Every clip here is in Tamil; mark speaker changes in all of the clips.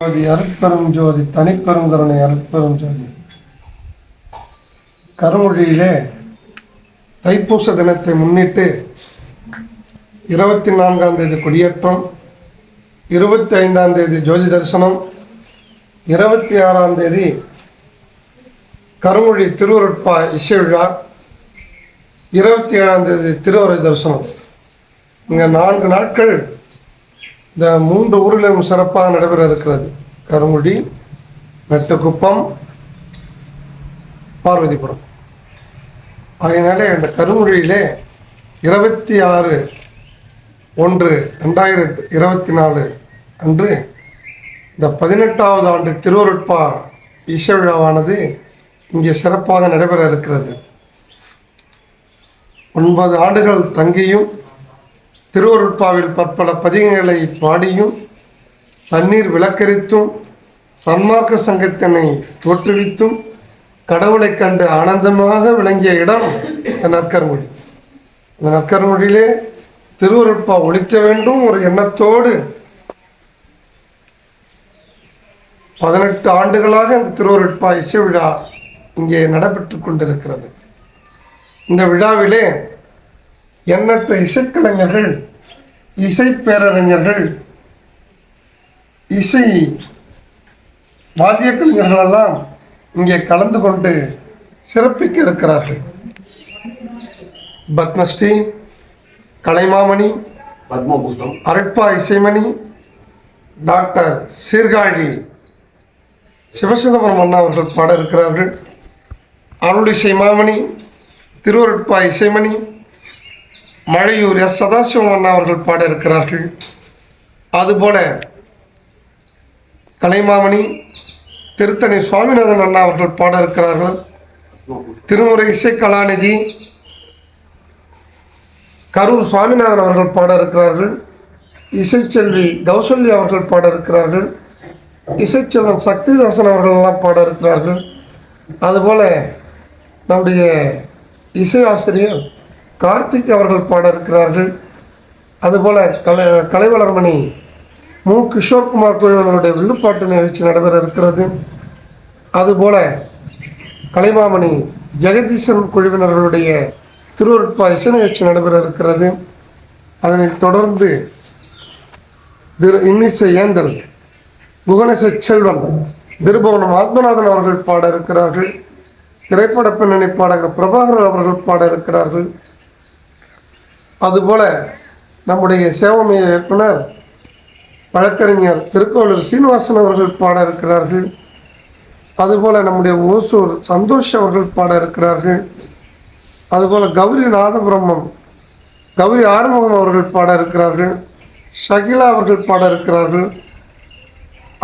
Speaker 1: ஜோதி அருட்பெரும் ஜோதி தனிப்பெரும் கருணை அருட்பெரும் ஜோதி. கருமொழியிலே தைப்பூச தினத்தை முன்னிட்டு இருபத்தி நான்காம் தேதி கொடியேற்றம் இருபத்தி ஐந்தாம் தேதி ஜோதி தரிசனம் இருபத்தி ஆறாம் தேதி கருமொழி திருவருட்பா இசை விழா இருபத்தி ஏழாம் தேதி திருவரை தரிசனம். இங்கே நான்கு நாட்கள் இந்த மூன்று ஊரிலும் சிறப்பாக நடைபெற இருக்கிறது கருங்குடி மெட்டுக்குப்பம் பார்வதிபுரம். ஆகையினாலே இந்த கருங்குடியிலே இருபத்தி ஆறு ஒன்று ரெண்டாயிரத்தி இருபத்தி நாலு அன்று இந்த பதினெட்டாவது ஆண்டு திருவருட்பா இசை விழாவானது இங்கே சிறப்பாக நடைபெற இருக்கிறது ஒன்பது ஆண்டுகள் தங்கியும் திருவருட்பாவில் பற்பல பதிகங்களை பாடியும் தண்ணீர் விளக்கரித்தும் சன்மார்க்க சங்கத்தினை தோற்றுவித்தும் கடவுளைக் கண்டு ஆனந்தமாக விளங்கிய இடம் இந்த நற்கர்மொழி இந்த நற்கர்மொழியிலே திருவருட்பா ஒழிக்க வேண்டும் ஒரு எண்ணத்தோடு பதினெட்டு ஆண்டுகளாக இந்த திருவருட்பா இசை விழா இங்கே நடைபெற்று கொண்டிருக்கிறது. இந்த விழாவிலே எண்ணற்ற இசைக்கலைஞர்கள் இசை பேரறிஞர்கள் இசை வாத்திய கலைஞர்கள் எல்லாம் இங்கே கலந்து கொண்டு சிறப்பிக்க இருக்கிறார்கள். பத்மஸ்ரீ கலைமாமணி அருட்பா இசைமணி டாக்டர் சீர்காழி சிவசிதம்பரம் அண்ணா அவர்கள் பாட இருக்கிறார்கள். அருள் இசைமாமணி திருவருட்பா இசைமணி மழையூர் எஸ் சதாசிவம் அண்ணா அவர்கள் பாட இருக்கிறார்கள் அதுபோல கலைமாமணி திருத்தணி சுவாமிநாதன் அண்ணா அவர்கள் பாட இருக்கிறார்கள் திருமுறை இசை கலாநிதி கரூர் சுவாமிநாதன் அவர்கள் பாட இருக்கிறார்கள் இசைச்செல்வி கௌசல்யா அவர்கள் பாட இருக்கிறார்கள் இசைச்செல்வன் சக்திதாசன் அவர்களெல்லாம் பாட இருக்கிறார்கள் அதுபோல நம்முடைய இசை ஆசிரியர் கார்த்திக் அவர்கள் பாட இருக்கிறார்கள் அதுபோல் கலை கலைவளர்மணி மு. கிஷோர்குமார் குழுவினருடைய வில்லுப்பாட்டு நிகழ்ச்சி நடைபெற இருக்கிறது அதுபோல் கலைமாமணி ஜெகதீசன் குழுவினர்களுடைய திருவருட்பா இசை நிகழ்ச்சி நடைபெற இருக்கிறது அதனைத் தொடர்ந்து திரு இன்னிசை ஏந்தல் குகணேச செல்வன் திருபுவனம் ஆத்மநாதன் அவர்கள் பாட இருக்கிறார்கள் திரைப்பட பின்னணி பாடகர் பிரபாகரன் அவர்கள் பாட இருக்கிறார்கள் அதுபோல் நம்முடைய சேவமய இயக்குனர் வழக்கறிஞர் திருக்கோளூர் சீனிவாசன் அவர்கள் பாட இருக்கிறார்கள். அதுபோல் நம்முடைய ஓசூர் சந்தோஷ் அவர்கள் பாட இருக்கிறார்கள். அதுபோல் கௌரி நாதபிரம்மம் கௌரி ஆறுமுகம் அவர்கள் பாட இருக்கிறார்கள். ஷகிலா அவர்கள் பாட இருக்கிறார்கள்.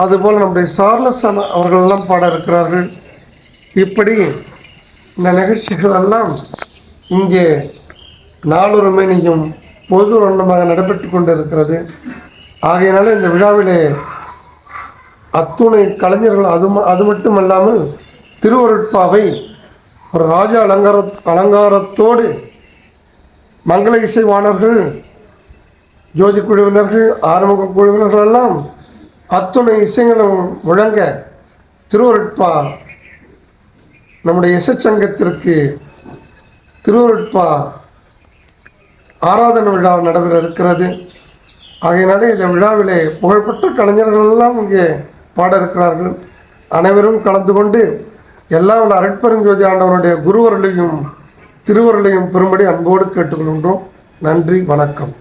Speaker 1: அதுபோல் நம்முடைய சார்லசன் அவர்களெல்லாம் அவர்கள் எல்லாம் பாட இருக்கிறார்கள். இப்படி இந்த நிகழ்ச்சிகள் எல்லாம் இங்கே நாளொருமை நீயும் பொது வண்ணமாக நடைபெற்று கொண்டிருக்கிறது. ஆகையினால இந்த விழாவிலே அத்துணை கலைஞர்கள் அது ம- அது மட்டுமல்லாமல் திருவருட்பாவை ஒரு ராஜ அலங்கார அலங்காரத்தோடு மங்கள இசைவாணர்கள் ஜோதி குழுவினர்கள் ஆரம்ப குழுவினர்கள் எல்லாம் அத்துணை இசைகளும் முழங்க திருவருட்பா நம்முடைய இசைச்சங்கத்திற்கு திருவருட்பா ஆராதனை விழா நடைபெற இருக்கிறது ஆகையினாலே இந்த விழாவிலே புகழ்பெற்ற கலைஞர்கள் எல்லாம் இங்கே பாட இருக்கிறார்கள் அனைவரும் கலந்து கொண்டு எல்லா உள்ள ஆண்டவனுடைய குருவருளையும் திருவருளையும் பெறும்படி அன்போடு கேட்டுக்கொள்கின்றோம். நன்றி வணக்கம்.